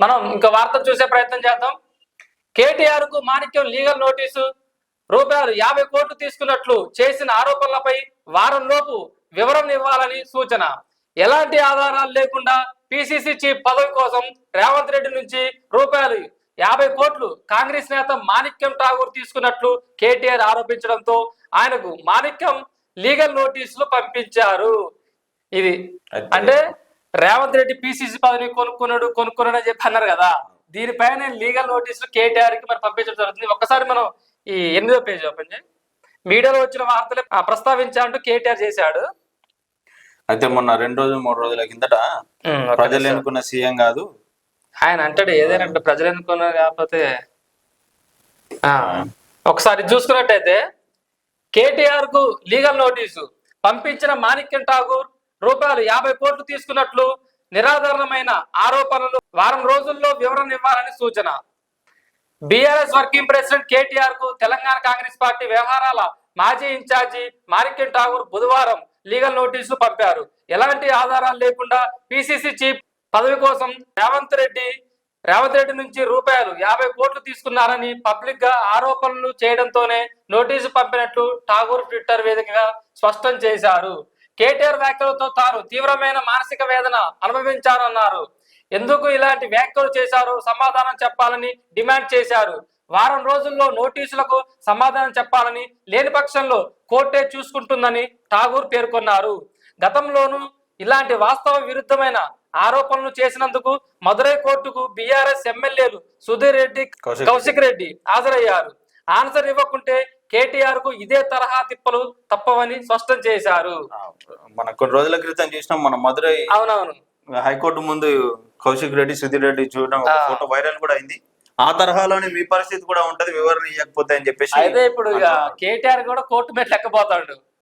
మనం ఇంకా వార్త చూసే ప్రయత్నం చేద్దాం. కేటీఆర్కు మాణిక్యం లీగల్ నోటీసు రూపాయలు యాభై కోట్లు తీసుకున్నట్లు చేసిన ఆరోపణలపై వారం లోపు వివరణ ఇవ్వాలని సూచన. ఎలాంటి ఆధారాలు లేకుండా పిసిసి చీఫ్ పదవి కోసం రేవంత్ రెడ్డి నుంచి రూపాయలు యాభై కోట్లు కాంగ్రెస్ నేత మాణిక్యం ఠాగూర్ తీసుకున్నట్లు కేటీఆర్ ఆరోపించడంతో ఆయనకు మాణిక్యం లీగల్ నోటీసులు పంపించారు. ఇది అంటే రేవంత్ రెడ్డి పిసిసి పదవిని కొనుక్కున్నాడు కొనుక్కున్నాడు అని చెప్పి అన్నారు కదా. దీనిపైన లీగల్ నోటీసులు కేటీఆర్కి మరి పంపించడం జరుగుతుంది. ఒక్కసారి మనం ఈ ఎనిమిదో పేజ్ ఓపెన్ చేయి. మీడియాలో వచ్చిన వార్తలే ఆ, ప్రస్తావించా అంటూ కేటీఆర్ చేశాడు. అయితే మొన్న రెండు రోజులు మూడు రోజుల కిందట ప్రజలు. ఎన్నుకున్న సీఎం కాదు. ఆయన అంటాడు ఏదైనా ప్రజలు ఎన్నుకున్నారు కాకపోతే ఆ, ఒకసారి చూసుకున్నట్టయితే కేటీఆర్కు లీగల్ నోటీసు పంపించిన మాణిక్యం ఠాగూర్ రూపాయలు యాభై కోట్లు తీసుకున్నట్లు నిరాధారణమైన ఆరోపణలు వారం రోజుల్లో వివరణ ఇవ్వాలని సూచన. బీఆర్ఎస్ వర్కింగ్ ప్రెసిడెంట్ కేటీఆర్కు తెలంగాణ కాంగ్రెస్ పార్టీ వ్యవహారాల మాజీ ఇన్ఛార్జి మారికెన్ ఠాగూర్ బుధవారం లీగల్ నోటీసులు పంపారు. ఎలాంటి ఆధారాలు లేకుండా పిసిసి చీఫ్ పదవి కోసం రేవంత్ రెడ్డి రేవంత్ రెడ్డి నుంచి రూపాయలు యాభై కోట్లు తీసుకున్నారని పబ్లిక్గా ఆరోపణలు చేయడంతోనే నోటీసు పంపినట్లు ఠాగూర్ ట్విట్టర్ వేదికగా స్పష్టం చేశారు. కేటీఆర్ వ్యాఖ్యలతో తాను తీవ్రమైన మానసిక వేదన అనుభవించారన్నారు ఎందుకు ఇలాంటి వ్యాఖ్యలు చేశారు? సమాధానం చెప్పాలని డిమాండ్ చేశారు. వారం రోజుల్లో నోటీసులకు సమాధానం చెప్పాలని లేని పక్షంలో కోర్టే చూసుకుంటుందని ఠాగూర్ పేర్కొన్నారు. గతంలోనూ ఇలాంటి వాస్తవ విరుద్ధమైన ఆరోపణలు చేసినందుకు మదురై కోర్టుకు బీఆర్ఎస్ ఎమ్మెల్యేలు సుధీర్ రెడ్డి కౌశిక్ కౌశిక్ రెడ్డి హాజరయ్యారు. ఆన్సర్ ఇవ్వకుంటే కేటీఆర్కు ఇదే తరహా తిప్పలు తప్పవని స్పష్టం చేశారు. మన కొన్ని రోజుల క్రితం చూసినాం మన మదురై అవునవును. హైకోర్టు ముందు కౌశిక్ రెడ్డి సుధీర్ రెడ్డి చూడడం. ఫోటో వైరల్ కూడా అయింది. ఆ తరహాలోనే మీ పరిస్థితి కూడా ఉంటది వివరణ ఇవ్వకపోతే అని చెప్పేసి అయితే ఇప్పుడు కేటీఆర్ కూడా కోర్టు మీద లెక్కపోతాడు